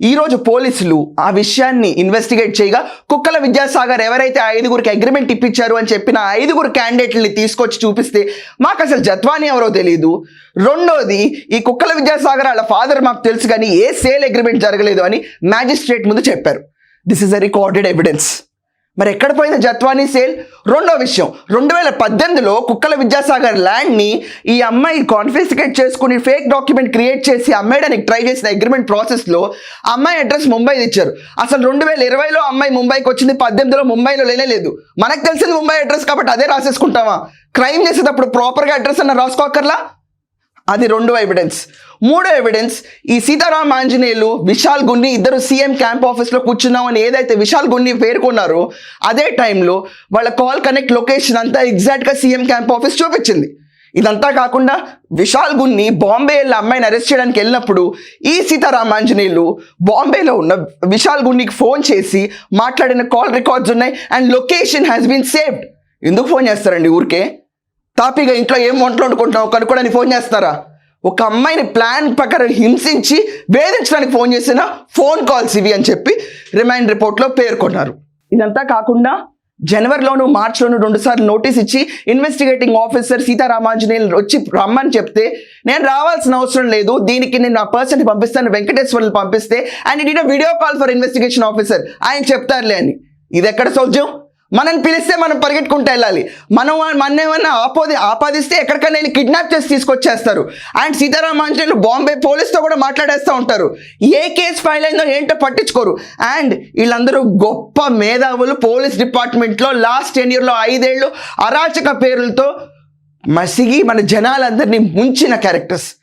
ఈరోజు పోలీసులు ఆ విషయాన్ని ఇన్వెస్టిగేట్ చేయగా కుక్కల విద్యాసాగర్ ఎవరైతే ఐదుగురికి అగ్రిమెంట్ ఇప్పించారు అని చెప్పిన ఐదుగురు క్యాండిడేట్లని తీసుకొచ్చి చూపిస్తే మాకు అసలు జత్వాని ఎవరో తెలియదు రెండోది ఈ కుక్కల విద్యాసాగర్ వాళ్ళ ఫాదర్ మాకు తెలుసు కానీ ఏ సేల్ అగ్రిమెంట్ జరగలేదు అని మ్యాజిస్ట్రేట్ ముందు చెప్పారు. This is a recorded evidence మరి ఎక్కడ పోయింది జత్వానీ సేల్? రెండో విషయం. రెండు వేల పద్దెనిమిదిలో కుక్కల విద్యాసాగర్ ల్యాండ్ని ఈ అమ్మాయి కాన్ఫిస్కేట్ చేసుకుని ఫేక్ డాక్యుమెంట్ క్రియేట్ చేసి అమ్మేయడానికి ట్రై చేసిన అగ్రిమెంట్ ప్రాసెస్లో అమ్మాయి అడ్రస్ ముంబై ఇచ్చారు. అసలు రెండు వేల ఇరవైలో అమ్మాయి ముంబైకి వచ్చింది పద్దెనిమిదిలో ముంబైలో లేనే లేదు. మనకు తెలిసింది ముంబై అడ్రస్ కాబట్టి అదే రాసేసుకుంటామా? క్రైమ్ చేసేటప్పుడు ప్రాపర్గా అడ్రస్ అన్న రాసుకోకర్లా అది రెండో ఎవిడెన్స్ మూడో ఎవిడెన్స్ ఈ సీతారాం ఆంజనేయులు విశాల్ గున్ని ఇద్దరు సీఎం క్యాంప్ ఆఫీస్లో కూర్చున్నాం అని ఏదైతే విశాల్ గున్ని పేర్కొన్నారో అదే టైంలో వాళ్ళ కాల్ కనెక్ట్ లొకేషన్ అంతా ఎగ్జాక్ట్గా సీఎం క్యాంప్ ఆఫీస్ చూపించింది. ఇదంతా కాకుండా విశాల్ గున్ని బాంబే వెళ్ళి అమ్మాయిని అరెస్ట్ చేయడానికి వెళ్ళినప్పుడు ఈ సీతారాం ఆంజనేయులు బాంబేలో ఉన్న విశాల్ గున్నికి ఫోన్ చేసి మాట్లాడిన కాల్ రికార్డ్స్ ఉన్నాయి and location has been saved ఎందుకు ఫోన్ చేస్తారండి ఊరికే? తాపీగా ఇంట్లో ఏం వంటలు వండుకుంటున్నావు కనుక్కోడానికి ఫోన్ చేస్తారా? ఒక అమ్మాయిని ప్లాన్ ప్రకారం హింసించి వేధించడానికి ఫోన్ చేసిన ఫోన్ కాల్స్ ఇవి అని చెప్పి రిమైండ్ రిపోర్ట్లో పేర్కొన్నారు. ఇదంతా కాకుండా జనవరిలోను మార్చిలోను రెండు సార్లు నోటీస్ ఇచ్చి ఇన్వెస్టిగేటింగ్ ఆఫీసర్ సీతారామాంజనేయులు వచ్చి రమ్మని చెప్తే నేను రావాల్సిన అవసరం లేదు దీనికి నేను నా పర్సన్ పంపిస్తాను వెంకటేశ్వర్లు పంపిస్తే and it video call for investigation officer ఆయన చెప్తారులే అని. ఇది ఎక్కడ సౌజ్యం మనని పిలిస్తే మనం పరిగెట్టుకుంటూ వెళ్ళాలి. మనం మన ఏమన్నా ఆపోది ఆపాదిస్తే ఎక్కడికైనా వెళ్ళి కిడ్నాప్ చేసి తీసుకొచ్చేస్తారు. అండ్ సీతారామాంజనేయులు బాంబే పోలీస్తో కూడా మాట్లాడేస్తూ ఉంటారు. ఏ కేసు ఫైల్ అయిందో ఏంటో పట్టించుకోరు. అండ్ వీళ్ళందరూ గొప్ప మేధావులు పోలీస్ డిపార్ట్మెంట్లో లాస్ట్ టెన్ ఇయర్లో ఐదేళ్ళు అరాచక పేర్లతో మసిగి మన జనాలందరినీ ముంచిన క్యారెక్టర్స్